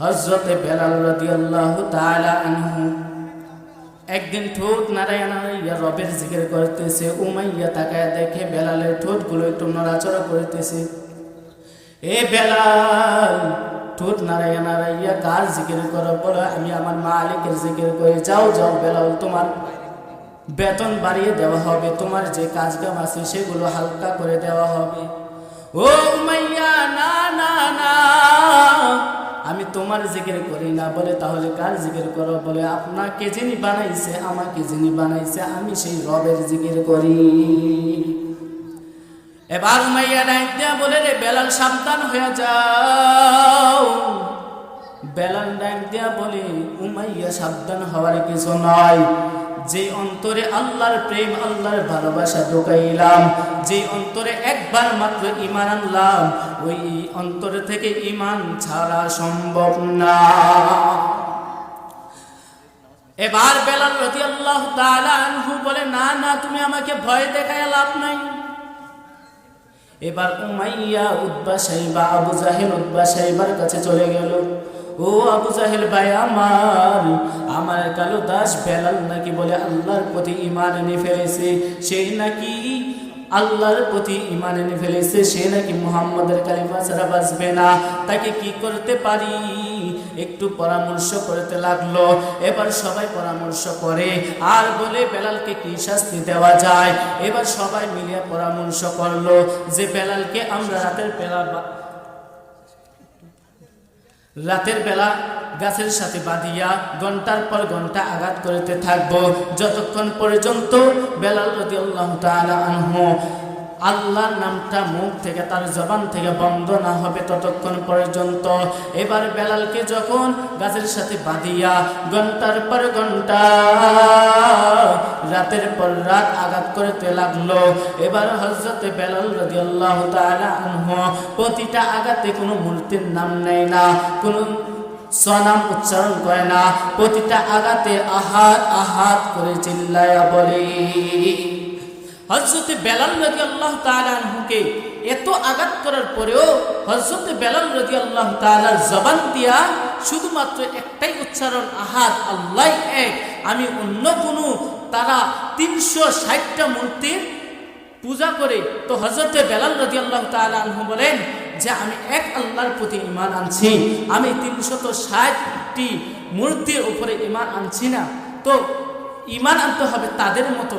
হজরতে বেলাল রাদিয়াল্লাহু তাআলা আনহু একদিন ঠোঁট নাড়াইয়া নাড়াইয়া রবের জিকির করতেছে, উমাইয়া তাকায় দেখে বেলালের ঠোঁটগুলো একটু নড়াচড়া করতেছে। এ বেলাল, ঠোঁট নাড়াইয়া নাড়াইয়া কার জিকির করো? বলো, আমি আমার মালিকের জিকির করে। যাও যাও বেলাল, তোমার বেতন বাড়িয়ে দেওয়া হবে, তোমার যে কাজ কাম আছে সেগুলো হালকা করে দেওয়া হবে। ও উমাইয়া, না না না আমি তোমার জিকির করি না, বলে তাহলে কার জিকির করো? বলে, আপনাকে যিনি বানাইছে, আমাকে যিনি বানাইছে, আমি সেই রবের জিকির করি। এবার মাইয়া ডাক দিয়া বলে, রে বেলাল, সাবধান হয়ে যাও। বেলাল ডাক দিয়া বলে, উমাইয়া, সাবধান হওয়ার কিছু নয় যে অন্তরে আল্লাহর প্রেম, আল্লাহর ভালোবাসা ঢুকাইলাম, যে অন্তরে একবার মাত্র ইমান আনলাম, ওই অন্তর থেকে ইমান ছাড়া সম্ভব না। এবার বেলাল রতি আল্লাহ আনহু বলে, না না, তুমি আমাকে ভয় দেখায় লাভ নাই। এবার উমাইয়া উদ্বা সাইবা আবু জাহেল উদ্বা সাইবার কাছে চলে গেল। ও আবু জাহেল ভাই, আমার আমার কালো দাস বেলাল নাকি বলে আল্লাহর প্রতি ইমান এনে ফেলেছে? সেই নাকি আল্লাহর প্রতি ইমান এনে ফেলেছে? সে নাকি মুহাম্মদের কালিমা ছাড়া বাঁচবে না? তাকে কি করতে পারি? একটু পরামর্শ করতে লাগল। এবার সবাই পরামর্শ করে, আর বলে বেলালকে কি শাস্তি দেওয়া যায়? এবার সবাই মিলিয়ে পরামর্শ করল যে, বেলালকে আমরা রাতের বেলা রাতের বেলা গাছের সাথে বাঁধিয়া ঘণ্টার পর ঘণ্টা আঘাত করিতে থাকব। যতক্ষণ পর্যন্ত বেলাল রদি আল্লাহ আনহু আল্লাহর নামটা মুখ থেকে, তার জবান থেকে বন্ধ না হবে ততক্ষণ পর্যন্ত। এবার বেলালকে যখন গাছের সাথে বাঁধিয়া ঘণ্টার পর ঘণ্টা, রাতের পর রাত আঘাত করতে লাগল। এবার হজরতে বেলাল রদি আল্লাহ আনহু, প্রতিটা আঘাতে কোনো মূর্তির নাম নেয় না, কোনো সনাম উচ্চারণ করে না। প্রতিটা আঘাতে আহাত আহাত করে চিল্লায়া বলে হজরতে বেলাল রদি আল্লাহ তালুকে এত আঘাত করার পরেও হজরতে বেলাল রদি আল্লাহ তালার জবান দিয়া শুধুমাত্র একটাই উচ্চারণ আহাত আল্লাহ এক। আমি অন্য কোনো, তারা তিনশো ষাটটা মূর্তির পূজা করে। তো হজরতে বেলাল রদি আল্লাহ তালু বলেন যে, আমি এক আল্লাহর প্রতি ইমান আনছি। আমি তিনশত ষাটটি মূর্তির উপরে ইমান আনছি না। তো ইমান আনতে হবে তাদের মতো।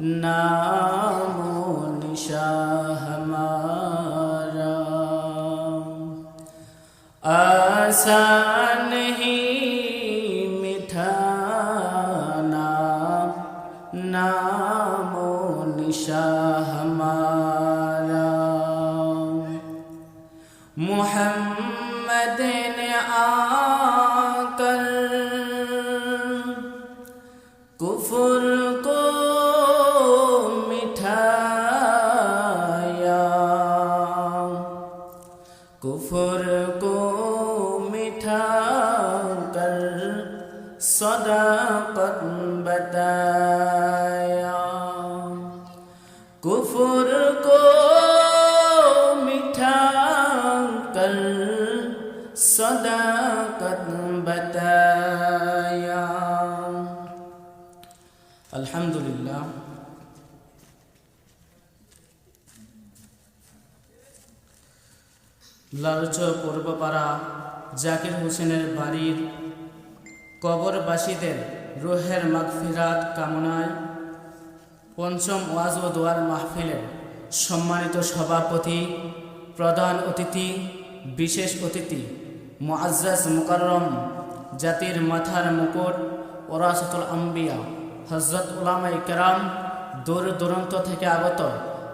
नामो निशा हमारा आसान कुफर को मिठा कर सदाकत बताया লালচ পূর্বপাড়া জাকির হোসেনের বাড়ির কবরবাসীদের রোহের মাগফিরাত কামনায় পঞ্চম ওয়াজ ও দোয়ার মাহফিলের সম্মানিত সভাপতি, প্রধান অতিথি, বিশেষ অতিথি, মুআজ্জাজ মুকাররম জাতির মাথার মুকুট, ওরাসতুল আম্বিয়া হজরত উলামাই কেরাম দূর দূরান্ত থেকে আগত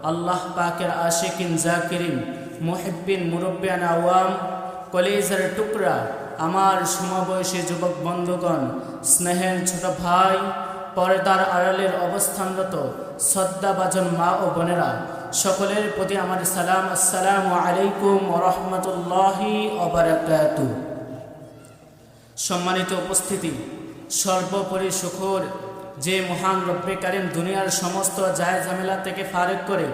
আল্লাহ পাকের আশিকিন জাকিরিন মুহিব্বিন মুরব্বিয়ান আওয়াম, কলেজের টুকরা আমার সমবয়সী যুবক বন্ধুগণ, স্নেহের ছোট ভাই, পর্দার আড়ালের অবস্থানরত শ্রদ্ধাভাজন মা ও বোনেরা, সকলের প্রতি আমার সালাম, আসসালামু আলাইকুম রহমতুল্লাহি অবরাকাত সম্মানিত উপস্থিতি, সর্বোপরি সুখর যে মহান রব্বে কারিম দুনিয়ার সমস্ত জায় ঝামেলা থেকে ফারেক করে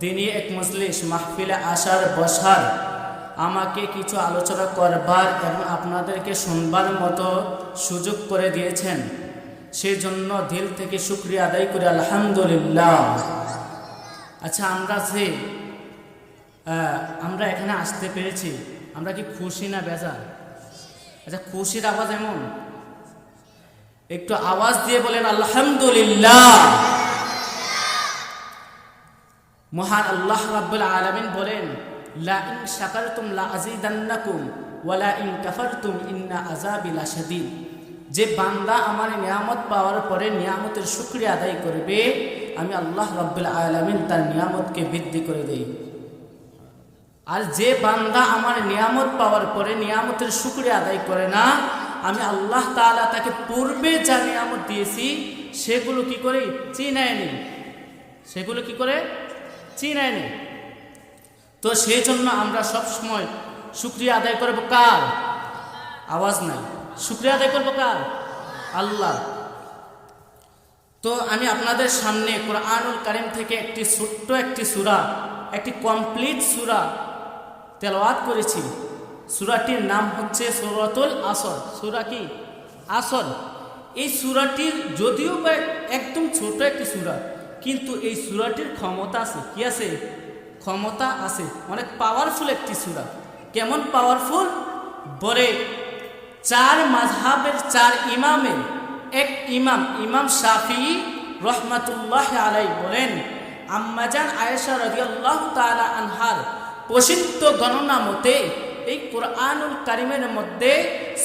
দিনই এক মজলিস, মাহফিলে আসার, বসার। আমাকে কিছু আলোচনা করবার এবং আপনাদেরকে শুনবার মতো সুযোগ করে দিয়েছেন। সেজন্য দিল থেকে শুক্রিয়া আদায় করে, আলহামদুলিল্লাহ। আচ্ছা আমরা যে আমরা এখানে আসতে পেরেছি, আমরা কি খুশি না বেজার? আচ্ছা খুশির আওয়াজ এমন। একটু আওয়াজ দিয়ে বলেন, আলহামদুলিল্লাহ। মহান আল্লাহ রাব্বুল আলামিন বলেন, লা ইন শাকারতুম লা আযীদান্নাকুম ওয়া লা ইন কাফারতুম ইন্না আযাবি লাশাদীদ যে বান্দা আমার নিয়ামত পাওয়ার পরে নিয়ামতের শুকরিয়া আদায় করবে, আমি আল্লাহ রাব্বুল আলামিন তার নিয়ামতকে বৃদ্ধি করে দেই। আর যে বান্দা আমার নিয়ামত পাওয়ার পরে নিয়ামতের শুক্রিয়া আদায় করে না, আমি আল্লাহ তাআলা তাকে পূর্বে যা নিয়ামত দিয়েছি, সেগুলো কি করে? চিনায় নেই সেগুলো কি করে? চিনায় তো সেই জন্য আমরা সব সময় শুক্রিয়া আদায় করব কার? আওয়াজ নাই। শুক্রিয়া আদায় করব কার? আল্লাহ। তো আমি আপনাদের সামনে কোরআনুল কারিম থেকে একটি ছোট্ট একটি সুরা, একটি কমপ্লিট সুরা তেলওয়াত করেছি। সুরাটির নাম হচ্ছে সূরাতুল আসর। সুরা কি? আসর। এই সুরাটির যদিও বা একদম ছোট একটি সূরা কিন্তু এই সূরাটির ক্ষমতা আছে। কি আছে? ক্ষমতা আছে। অনেক পাওয়ারফুল একটি সুরা। কেমন পাওয়ারফুল বলে, চার মাঝহাবের চার ইমামের এক ইমাম ইমাম শাফি রহমাতুল্লাহ আলাই বলেন আম্মাজান আয়েশা রাদিয়াল্লাহ তাআলা আনহার প্রসিদ্ধ গণনা মতে এই কোরআনুল কারিমের মধ্যে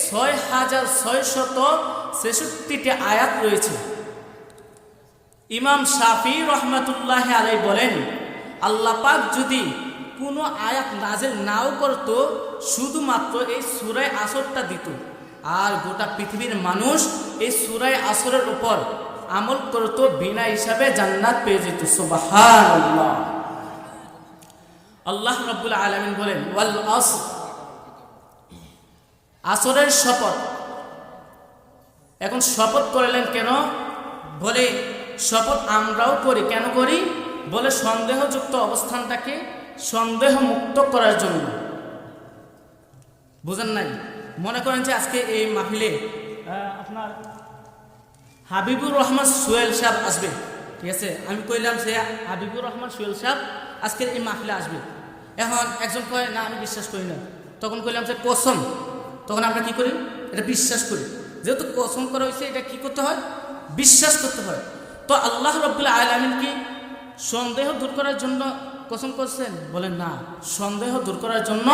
ছয় হাজার ছয় শত ছেষট্টিটি আয়াত রয়েছে। ইমাম শাফি রহমাতুল্লাহ আলাই বলেন, আল্লাহ পাক যদি কোনো আয়াত নাজেল নাও করতো, শুধুমাত্র এই সুরায় আসরটা দিত। আর গোটা পৃথিবীর মানুষ এই সুরায় আসরের উপর আমল করতো, বিনা হিসাবে জান্নাত পেয়ে যেত। সুবহানাল্লাহ। আল্লাহ রাব্বুল আলামিন বলেন, ওয়াল আসর আসরের শপথ। এখন শপথ করলেন কেন? বলে শপথ আমরাও করি। কেন করি? বলে সন্দেহযুক্ত অবস্থানটাকে সন্দেহ মুক্ত করার জন্য। বুঝেন নাই? মনে করেন যে আজকে এই মাহফিলে আহ, আপনার হাবিবুর রহমান সোহেল সাহেব আসবে। ঠিক আছে? আমি কইলাম সে হাবিবুর রহমান সোহেল সাহেব আজকের এই মাহফিলে আসবে। এখন একজন কয় না আমি বিশ্বাস করি না। তখন কইলাম যে কসম। তখন আমরা কি করি? এটা বিশ্বাস করি। যেহেতু কসম করা হয়েছে এটা কি করতে হয়? বিশ্বাস করতে হয়। তো আল্লাহ রব্বুল আলমিন কি সন্দেহ দূর করার জন্য কসম করছেন? বলেন না। সন্দেহ দূর করার জন্য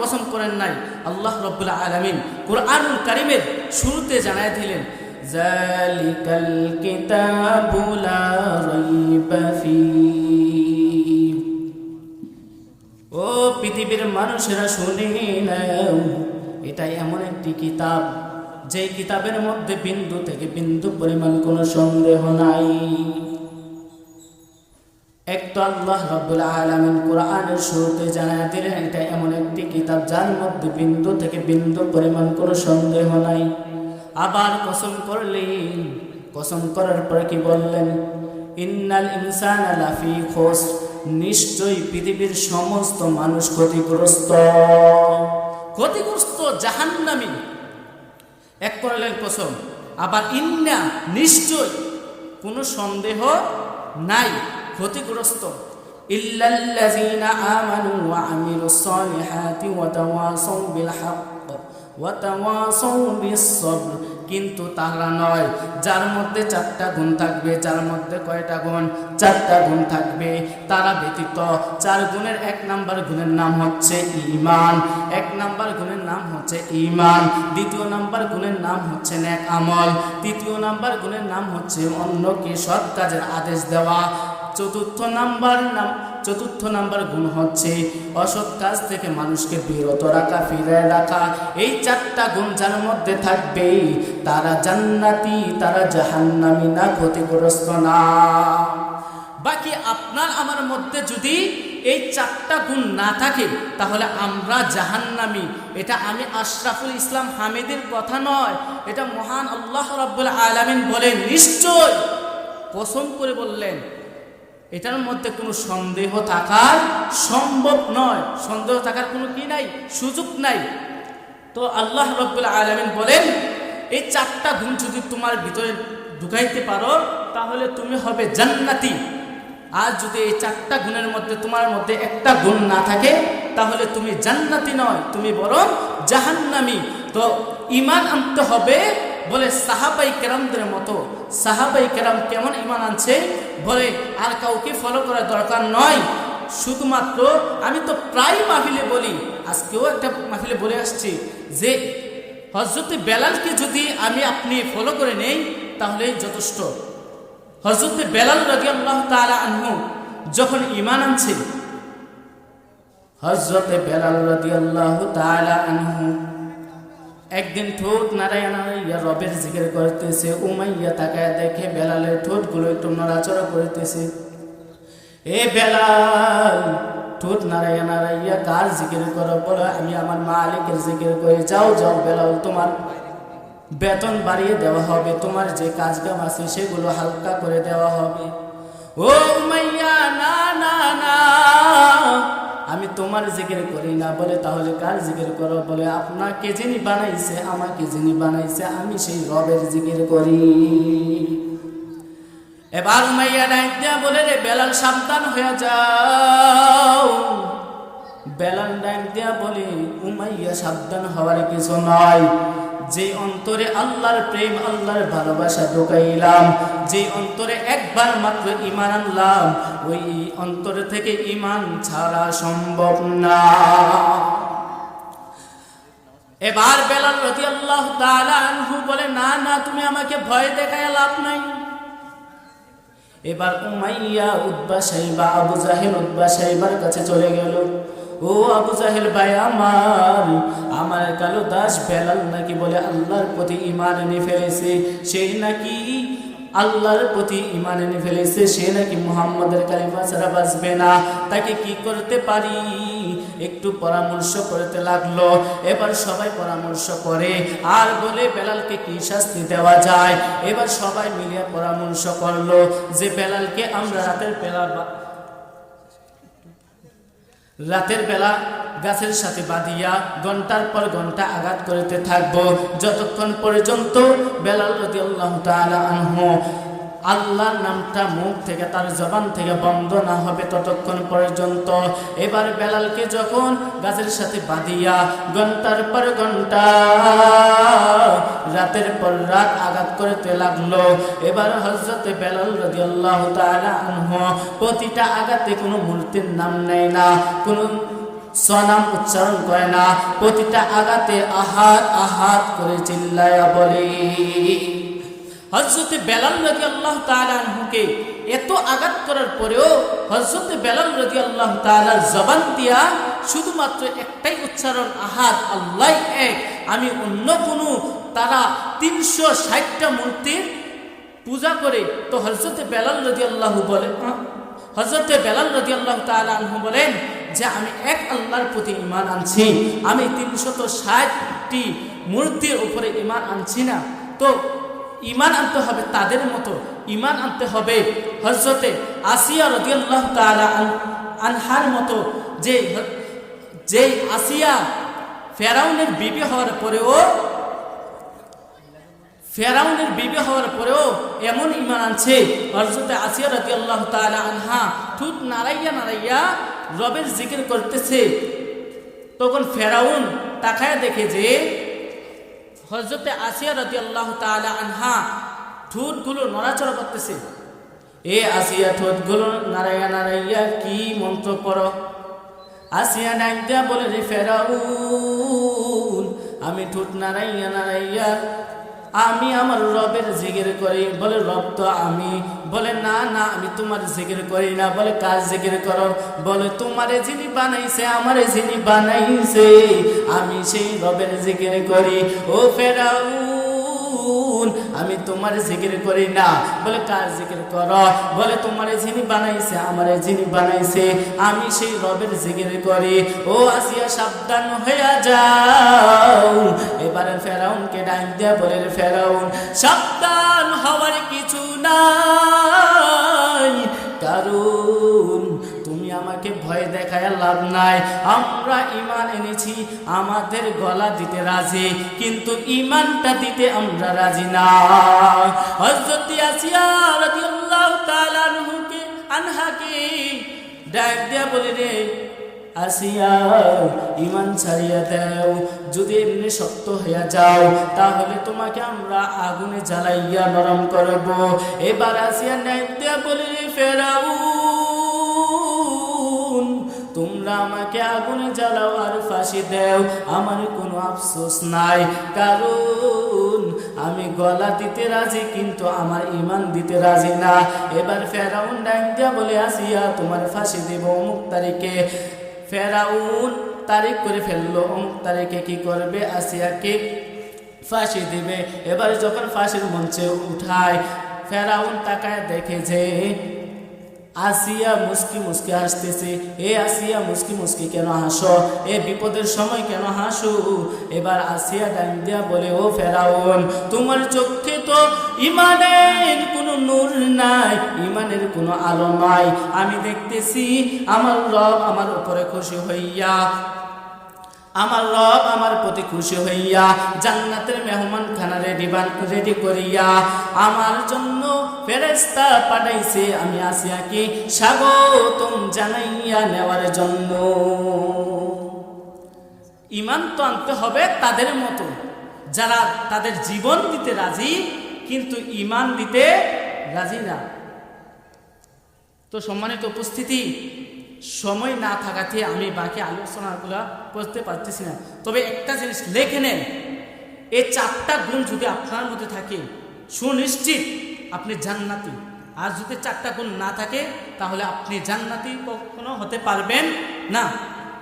কসম করেন নাই। আল্লাহ রব্বুল আলমিন কোরআনুল কারিমের শুরুতে জানায় দিলেন ও পৃথিবীর মানুষেরা শুনে নাও, এটা এমন একটি কিতাব। যে কিতাবের মধ্যে বিন্দু থেকে বিন্দু পরিমাণ কোনো সন্দেহ নাই। এক তো আল্লাহ রাব্বুল আলামিন কোরআনের শুরুতে জানায় দিলেন, এটা এমন একটি কিতাব যার মধ্যে বিন্দু থেকে বিন্দু পরিমাণ কোনো সন্দেহ নাই। আবার কসম করলেন কসম করার পরে কি বললেন? ইন্নাল ইনসান লাফি খোস, নিশ্চয়ই পৃথিবীর সমস্ত মানুষ ক্ষতিগ্রস্ত। ক্ষতিগ্রস্ত জাহান্নামী। এক করলেন কসম আবার ইন্না, নিশ্চয়, কোনো সন্দেহ নাই, ক্ষতিগ্রস্ত। ইল্লাল্লাযীনা আমানু ওয়া আমিলুস সালিহাতি ওয়া তাওয়াসাউ বিল হক ওয়া তাওয়াসাউ বিস সাবর। কিন্তু তারা নয়। যার মধ্যে চারটা গুণ থাকবে, যার মধ্যে কয়টা গুণ? চারটা গুণ থাকবে। তারা ব্যতীত চার গুণের এক নাম্বার গুণের নাম হচ্ছে ইমান এক নাম্বার গুণের নাম হচ্ছে ইমান দ্বিতীয় নাম্বার গুণের নাম হচ্ছে নেক আমল। তৃতীয় নাম্বার গুণের নাম হচ্ছে অন্যকে সৎ কাজের আদেশ দেওয়া। চতুর্থ নাম্বার নাম, চতুর্থ নাম্বার গুণ হচ্ছে অসৎ কাজ থেকে মানুষকে বিরত রাখা, ফিরে রাখা। এই চারটা গুণ যার মধ্যে থাকবে, তারা জান্নাতি, তারা জাহান্নামি না, ক্ষতিগ্রস্ত না। বাকি আপনার আমার মধ্যে যদি এই চারটা গুণ না থাকে, তাহলে আমরা জাহান্নামি। এটা আমি আশরাফুল ইসলাম হামিদের কথা নয়, এটা মহান আল্লাহ রাব্বুল আলামিন বলেন নিশ্চয়। কসম করে বললেন এটার মধ্যে কোনো সন্দেহ থাকার সম্ভব নয়। সন্দেহ থাকার কোনো কি নাই? সুযোগ নাই। তো আল্লাহ রব্বুল আলমিন বলেন, এই চারটা গুণ যদি তোমার ভিতরে ঢুকাইতে পারো, তাহলে তুমি হবে জান্নাতি। আর যদি এই চারটা গুণের মধ্যে তোমার মধ্যে একটা গুণ না থাকে, তাহলে তুমি জান্নাতি নয়, তুমি বরং জাহান্নামি। তো ইমান আনতে হবে বলে সাহাবাই কেরামদের মতো, সাহাবাই কেরাম কেমন ইমান আনছে? বলে, আর কাউকে ফলো করার দরকার নয়। শুধুমাত্র আমি তো প্রায় মাহফিলে বলি, আজকেও একটা মাহফিলে বলে আসছি যে হজরতে বেলালকে যদি আমি আপনি ফলো করে নেই, তাহলে যথেষ্ট। হজরতে বেলাল রাজি আল্লাহ তালা আনহু যখন ইমান আনছে হজরতে বেলাল রাজি আল্লাহ তালা আনহু একদিন ঠোঁট নাড়াইয়া নাড়াইয়া রবের জিকির করতেছে, উমাইয়া তাকায় দেখে বেলালের ঠোঁটগুলো একটু নড়াচড়া করতেছে। এ বেলাল, ঠোঁট নাড়াইয়া নাড়াইয়া কার জিকির করো? বলো, আমি আমার মালিকের জিকির করে। যাও যাও বেলাল, তোমার বেতন বাড়িয়ে দেওয়া হবে, তোমার যে কাজ কাম আছে সেগুলো হালকা করে দেওয়া হবে। ও উমাইয়া, না না না তোমার জিকির করি না, বলে তাহলে কার জিকির করো? বলে, আপনাকে যিনি বানাইছে, আমাকে যিনি বানাইছে, আমি সেই রবের জিকির করি। এবার মাইয়া ডাইক দিয়া বলে, রে বেলাল, সাবধান হয়ে যাও। বেলাল ডাইক দিয়া বলে, উমাইয়া, সাবধান হওয়ার কিছু নয় যে অন্তরে আল্লাহর প্রেম, আল্লাহর ভালোবাসা ঢুকাইলাম, যে অন্তরে একবার মাত্র ইমান আনলাম, ওই অন্তর থেকে ইমান ছাড়া সম্ভব না। এবার বেলাল রতি আল্লাহ আনহু বলে, না না, তুমি আমাকে ভয় দেখায় লাভ নাই। এবার উমাইয়া উদ্বা সাইবা আবু জাহেল উদ্বা সাইবার কাছে চলে গেল। ও আবু জাহেল ভাই, আমার আমার কালো দাস বেলাল নাকি বলে আল্লাহর প্রতি ইমান এনে ফেলেছে? সেই নাকি আল্লাহর প্রতি ইমান এনে ফেলেছে? সে নাকি মুহাম্মদের কালিমা ছাড়া বাঁচবে না? তাকে কি করতে পারি? একটু পরামর্শ করতে লাগল। এবার সবাই পরামর্শ করে, আর বলে বেলালকে কি শাস্তি দেওয়া যায়? এবার সবাই মিলিয়ে পরামর্শ করল যে, বেলালকে আমরা রাতের বেলা রাতের বেলা গাছের সাথে বাঁধিয়া ঘণ্টার পর ঘণ্টা আঘাত করিতে থাকব। যতক্ষণ পর্যন্ত বেলাল রদি আল্লাহ আনহু আল্লাহর নামটা মুখ থেকে, তার জবান থেকে বন্ধ না হবে ততক্ষণ পর্যন্ত। এবার বেলালকে যখন গাছের সাথে বাঁধিয়া ঘণ্টার পর ঘণ্টা, রাতের পর রাত আঘাত করতে লাগল, এবার হজরতে বেলাল রদি আল্লাহ প্রতিটা আঘাতে কোনো মূর্তির নাম নেয় না, কোনো সনাম উচ্চারণ করে না, প্রতিটা আঘাতে আহাত আহাত করে চিল্লায়া বলে। হজরতে বেলাল রাজি আল্লাহ তালুকে এত আঘাত করার পরেও হজরতে বেলাল রাজি আল্লাহ তালার জবান দিয়া শুধুমাত্র একটাই উচ্চারণ আহাত আল্লাহ এক। আমি অন্য কোনো, তারা তিনশো ষাটটা মূর্তির পূজা করে তো হজরতে বেলাল রাজি আল্লাহ বলে হজরতে বেলাল রাজি আল্লাহ তালু বলেন যে, আমি এক আল্লাহর প্রতি ইমান আনছি, আমি তিনশত ষাটটি মূর্তির উপরে ইমান আনছি না। তো ইমান আনতে হবে তাদের মতো ইমান আনতে হবে। হজরতে আসিয়া রদিয়াল্লাহ তালা আনহার মতো যে যে আসিয়া ফেরাউনের বিবি হওয়ার পরেও, ফেরাউনের বিবি হওয়ার পরেও এমন ইমান আনছে। হজরতে আসিয়া রতি আল্লাহ তালা আনহা ঠুট নাড়াইয়া নাড়াইয়া রবের জিকির করতেছে। তখন ফেরাউন তাকায় দেখে যে হজরতে আসিয়া রতি আল্লাহ তালা আনহা ঠোঁটগুলো নড়াচড়া করতেছে। এ আসিয়া ঠোঁটগুলো নারায়া নারাইয়া কি মন্ত্র কর আসিয়া ডাক দিয়া বলে রে ফেরাউন, আমি ঠোঁট নারাইয়া নারাইয়া আমি আমার রবের জিগির করি। বলে, রব তো আমি। বলে, না না, আমি তোমার জিগির করি না। বলে কাজ জিগির করো? বলে, তোমারে যিনি বানাইছে, আমারে যিনি বানাইছে। আমি সেই রবের জিগির করি। ও ফেরাউন, আমি তোমার জিকির করি না। বলে, কার জিকির কর? বলে, তোমার যিনি বানাইছে, আমার যিনি বানাইছে। আমি সেই রবের জিকির করি। ও আসিয়া সাবধান হইয়া যাও। দিয়া বলে রে ফেরাউন, সাবধান হওয়ার কিছু নাই। কারণ তুমি আমাকে ভয় দেখায় লাভ নাই। আমরা ইমান এনেছি, আমাদের গলা দিতে রাজি, কিন্তু ইমানটা দিতে আমরা রাজি না। হযরত আসিয়া রাদিয়াল্লাহু তাআলা আনহাকে ডাক দিয়া বলে, রে আসিয়া ইমান ছাড়িয়া দাও। যদি এমনি শক্ত হইয়া যাও, তাহলে তোমাকে আমরা আগুনে জ্বালাইয়া নরম করব। এবার আসিয়া দিয়া বলে রে তোমরা আমাকে আগুনে জ্বালাও আর ফাঁসি দেও। আমার কোনো আফসোস নাই। কারণ আমি গলা দিতে রাজি, কিন্তু আমার ইমান দিতে রাজি না। এবার ফেরাউন ডাইন দিয়া বলে, আসিয়া তোমার ফাঁসি দেব অমুক তারিখে। ফেরাউন তারিখ করে ফেলল। তারিখে কি করবে? আসিয়াকে ফাঁসি দিবে। এবার যখন ফাঁসির মঞ্চে উঠায়, ফেরাউন তাকায় দেখে যে আসিয়া মুস্কি মুস্কি হাসতেছে। এ আসিয়া মুস্কি মুসকি কেন হাসো? এ বিপদের সময় কেন হাসু? এবার আসিয়া ডান দিয়া বলে, ও ফেরাউন, তোমার চোখে তো ইমানের কোনো নূর নাই, ইমানের কোনো আলো নাই। আমি দেখতেছি আমার রব আমার উপরে খুশি হইয়া আমার রব আমার প্রতি খুশি হইয়া জান্নাতের মেহমান খানা রেডি বান রেডি করিয়া আমার জন্য ফেরেস্তা পাঠাইছে। আমি আসিয়াকে স্বাগতম জানাইয়া নেওয়ার জন্য। ইমান তো আনতে হবে তাদের মতো, যারা তাদের জীবন দিতে রাজি, কিন্তু ইমান দিতে রাজি না। তো সম্মানিত উপস্থিতি সময় না থাকাতে আমি বাকি আলোচনাগুলো করতে পারতেছি না। তবে একটা জিনিস লেখে নেন এই চারটা গুণ যদি আপনার মধ্যে থাকে, সুনিশ্চিত আপনি জান্নাতি। আর যদি চারটা গুণ না থাকে, তাহলে আপনি জান্নাতি কখনো হতে পারবেন না।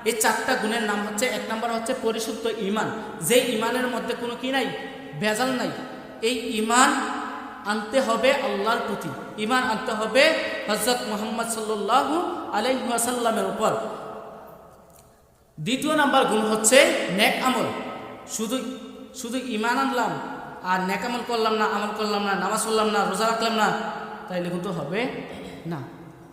এই চারটা গুণের নাম হচ্ছে, এক নম্বর হচ্ছে পরিশুদ্ধ ইমান। যে ইমানের মধ্যে কোনো কি নাই? ভেজাল নাই। এই ইমান আনতে হবে আল্লাহর প্রতি। ইমান আনতে হবে হজরত মোহাম্মদ সাল্লু আলাইসাল্লামের উপর। দ্বিতীয় নাম্বার গুণ হচ্ছে নেক আমল। শুধু শুধু ইমান আনলাম, আর নেক আমল করলাম না, আমল করলাম না, নামাজ পড়লাম না, রোজা রাখলাম না, তাইলে কিন্তু হবে না।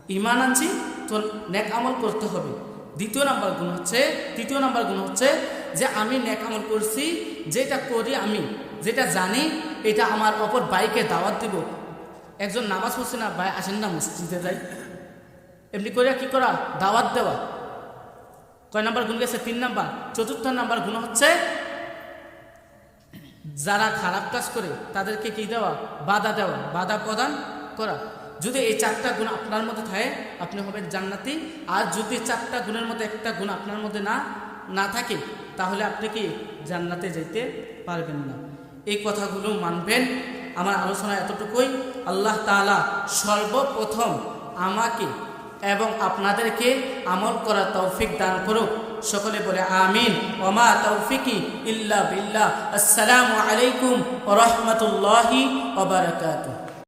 ইমান আনছি, তো নেক আমল করতে হবে। দ্বিতীয় নাম্বার গুণ হচ্ছে, তৃতীয় নাম্বার গুণ হচ্ছে যে আমি নেক আমল করছি, যেটা করি আমি। যেটা জানি, এটা আমার অপর বাইকে দাওয়াত দিব। একজন নামাজ পড়ছে না, ভাই আসেন না মসজিদে যাই। এমনি করে কি করা? দাওয়াত দেওয়া। কয় নাম্বার গুণ গেছে? তিন নাম্বার। চতুর্থ নাম্বার গুণ হচ্ছে, যারা খারাপ কাজ করে, তাদেরকে কি দেওয়া? বাধা দেওয়া। বাধা প্রদান করা। যদি এই চারটা গুণ আপনার মধ্যে থাকে, আপনি হবেন জান্নাতি। আর যদি চারটা গুণের মধ্যে একটা গুণ আপনার মধ্যে না না থাকে, তাহলে আপনি কি জান্নাতে যেতে পারবেন না। এই কথাগুলো মানবেন। আমার আলোচনা এতটুকুই। আল্লাহ তালা সর্বপ্রথম আমাকে এবং আপনাদেরকে আমল করা তৌফিক দান করুক। সকলে বলে আমিন। ওমা তৌফিকি ইল্লা বিল্লাহ। আসসালামু আলাইকুম রহমতুল্লাহি রাহমাতুল্লাহি ওয়া বারাকাতুহু।